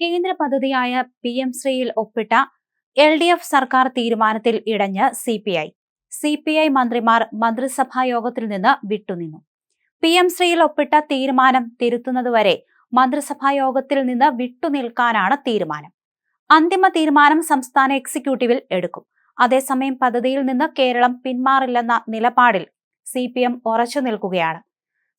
കേന്ദ്ര പദ്ധതിയായ P M ശ്രീയിൽ ഒപ്പിട്ട എൽ ഡി എഫ് സർക്കാർ തീരുമാനത്തിൽ ഇടഞ്ഞ് C P I. C P I മന്ത്രിമാർ മന്ത്രിസഭാ യോഗത്തിൽ നിന്ന് വിട്ടുനിന്നു. പി എം ശ്രീയിൽ ഒപ്പിട്ട തീരുമാനം തിരുത്തുന്നതുവരെ മന്ത്രിസഭാ യോഗത്തിൽ നിന്ന് വിട്ടുനിൽക്കാനാണ് തീരുമാനം. അന്തിമ തീരുമാനം സംസ്ഥാന എക്സിക്യൂട്ടീവിൽ എടുക്കും. അതേസമയം പദ്ധതിയിൽ നിന്ന് കേരളം പിന്മാറില്ലെന്ന നിലപാടിൽ സി പി എം ഉറച്ചു നിൽക്കുകയാണ്.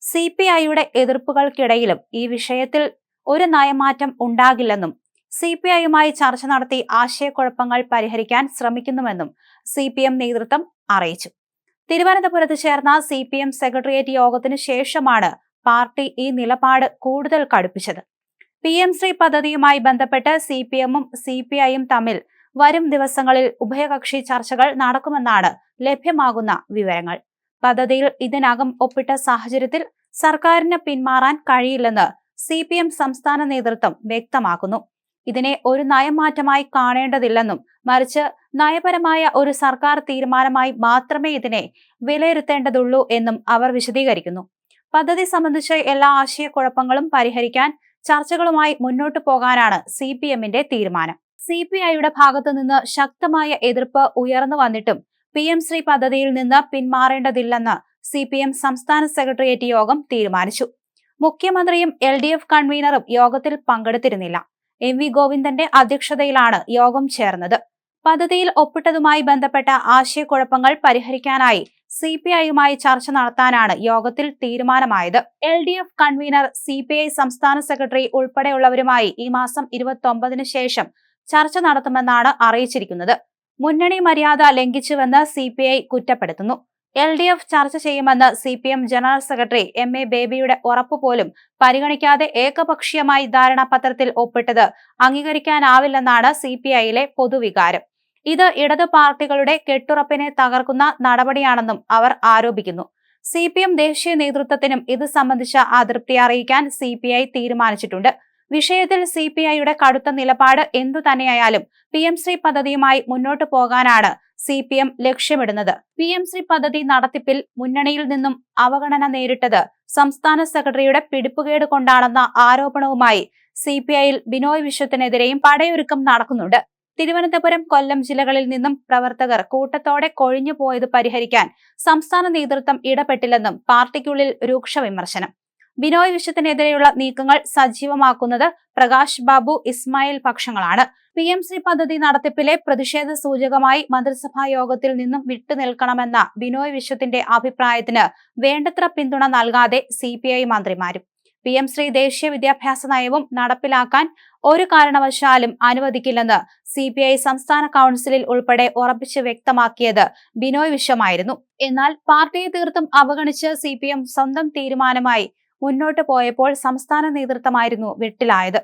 സി പി ഐയുടെ എതിർപ്പുകൾക്കിടയിലും ഈ വിഷയത്തിൽ ഒരു നയമാറ്റം ഉണ്ടാകില്ലെന്നും സി പി ഐയുമായി ചർച്ച നടത്തി ആശയക്കുഴപ്പങ്ങൾ പരിഹരിക്കാൻ ശ്രമിക്കുന്നുവെന്നും സി പി എം നേതൃത്വം അറിയിച്ചു. തിരുവനന്തപുരത്ത് ചേർന്ന സി പി എം സെക്രട്ടേറിയറ്റ് യോഗത്തിനു ശേഷമാണ് പാർട്ടി ഈ നിലപാട് കൂടുതൽ കടുപ്പിച്ചത്. പി എം ശ്രീ പദ്ധതിയുമായി ബന്ധപ്പെട്ട് സി പി എമ്മും സി പി ഐയും തമ്മിൽ വരും ദിവസങ്ങളിൽ ഉഭയകക്ഷി ചർച്ചകൾ നടക്കുമെന്നാണ് ലഭ്യമാകുന്ന വിവരങ്ങൾ. പദ്ധതിയിൽ ഇതിനകം ഒപ്പിട്ട സാഹചര്യത്തിൽ സർക്കാരിന് പിന്മാറാൻ കഴിയില്ലെന്ന് സി പി എം സംസ്ഥാന നേതൃത്വം വ്യക്തമാക്കുന്നു. ഇതിനെ ഒരു നയമാറ്റമായി കാണേണ്ടതില്ലെന്നും മറിച്ച് നയപരമായ ഒരു സർക്കാർ തീരുമാനമായി മാത്രമേ ഇതിനെ വിലയിരുത്തേണ്ടതുള്ളൂ എന്നും അവർ വിശദീകരിക്കുന്നു. പദ്ധതി സംബന്ധിച്ച് എല്ലാ ആശയക്കുഴപ്പങ്ങളും പരിഹരിക്കാൻ ചർച്ചകളുമായി മുന്നോട്ടു പോകാനാണ് സി പി എമ്മിന്റെ തീരുമാനം. സി പി ഐയുടെ ഭാഗത്തു നിന്ന് ശക്തമായ എതിർപ്പ് ഉയർന്നു വന്നിട്ടും പി എം ശ്രീ പദ്ധതിയിൽ നിന്ന് പിന്മാറേണ്ടതില്ലെന്ന് സി പി എം സംസ്ഥാന സെക്രട്ടേറിയറ്റ് യോഗം തീരുമാനിച്ചു. മുഖ്യമന്ത്രിയും എൽ ഡി എഫ് കൺവീനറും യോഗത്തിൽ പങ്കെടുത്തിരുന്നില്ല. എം വി ഗോവിന്ദന്റെ അധ്യക്ഷതയിലാണ് യോഗം ചേർന്നത്. പദ്ധതിയിൽ ഒപ്പിട്ടതുമായി ബന്ധപ്പെട്ട ആശയക്കുഴപ്പങ്ങൾ പരിഹരിക്കാനായി സി പി ഐയുമായി ചർച്ച നടത്താനാണ് യോഗത്തിൽ തീരുമാനമായത്. L D F convener C P I സംസ്ഥാന സെക്രട്ടറി ഉൾപ്പെടെയുള്ളവരുമായി ഈ മാസം ഇരുപത്തി ഒമ്പതിന് ശേഷം ചർച്ച നടത്തുമെന്നാണ് അറിയിച്ചിരിക്കുന്നത്. മുന്നണി മര്യാദ ലംഘിച്ചുവെന്ന് സി പി ഐ കുറ്റപ്പെടുത്തുന്നു. എൽ ഡി എഫ് ചർച്ച ചെയ്യുമെന്ന് C P M general secretary M A ബേബിയുടെ ഉറപ്പ് പോലും പരിഗണിക്കാതെ ഏകപക്ഷീയമായി ധാരണാപത്രത്തിൽ ഒപ്പിട്ടത് അംഗീകരിക്കാനാവില്ലെന്നാണ് സി പി ഐയിലെ പൊതുവികാരം. ഇത് ഇടത് പാർട്ടികളുടെ കെട്ടുറപ്പിനെ തകർക്കുന്ന നടപടിയാണെന്നും അവർ ആരോപിക്കുന്നു. സി പി എം ദേശീയ നേതൃത്വത്തിനും ഇത് സംബന്ധിച്ച അതൃപ്തി അറിയിക്കാൻ സി പി ഐ തീരുമാനിച്ചിട്ടുണ്ട്. വിഷയത്തിൽ സി പി ഐയുടെ കടുത്ത നിലപാട് എന്തു തന്നെയായാലും പി എം ശ്രീ പദ്ധതിയുമായി മുന്നോട്ടു പോകാനാണ് സി പി എം ലക്ഷ്യമിടുന്നത്. പി എം ശ്രീ പദ്ധതി നടത്തിപ്പിൽ മുന്നണിയിൽ നിന്നും അവഗണന നേരിട്ടത് സംസ്ഥാന സെക്രട്ടറിയുടെ പിടിപ്പുകേട് കൊണ്ടാണെന്ന ആരോപണവുമായി സി പി ഐയിൽ ബിനോയ് വിശ്വത്തിനെതിരെയും പടയൊരുക്കം നടക്കുന്നുണ്ട്. തിരുവനന്തപുരം കൊല്ലം ജില്ലകളിൽ നിന്നും പ്രവർത്തകർ കൂട്ടത്തോടെ കൊഴിഞ്ഞു പോയത് പരിഹരിക്കാൻ സംസ്ഥാന നേതൃത്വം ഇടപെട്ടില്ലെന്നും പാർട്ടിക്കുള്ളിൽ രൂക്ഷ വിമർശനം. ബിനോയ് വിശ്വത്തിനെതിരെയുള്ള നീക്കങ്ങൾ സജീവമാക്കുന്നത് പ്രകാശ് ബാബു ഇസ്മായിൽ പക്ഷങ്ങളാണ്. പി എം ശ്രീ പദ്ധതി നടത്തിപ്പിലെ പ്രതിഷേധ സൂചകമായി മന്ത്രിസഭാ യോഗത്തിൽ നിന്നും വിട്ടുനിൽക്കണമെന്ന ബിനോയ് വിശ്വത്തിന്റെ അഭിപ്രായത്തിന് വേണ്ടത്ര പിന്തുണ നൽകാതെ സി മന്ത്രിമാരും. പി എം ശ്രീ ദേശീയ വിദ്യാഭ്യാസ നയവും നടപ്പിലാക്കാൻ ഒരു കാരണവശാലും അനുവദിക്കില്ലെന്ന് സി പി ഐ സംസ്ഥാന കൗൺസിലിൽ ഉൾപ്പെടെ ഉറപ്പിച്ച് വ്യക്തമാക്കിയത് ബിനോയ് വിശ്വമായിരുന്നു. എന്നാൽ പാർട്ടിയെ തീർത്തും അവഗണിച്ച് സി സ്വന്തം തീരുമാനമായി മുന്നോട്ട് പോയപ്പോൾ സംസ്ഥാന നേതൃത്വമായിരുന്നു വെട്ടിലായത്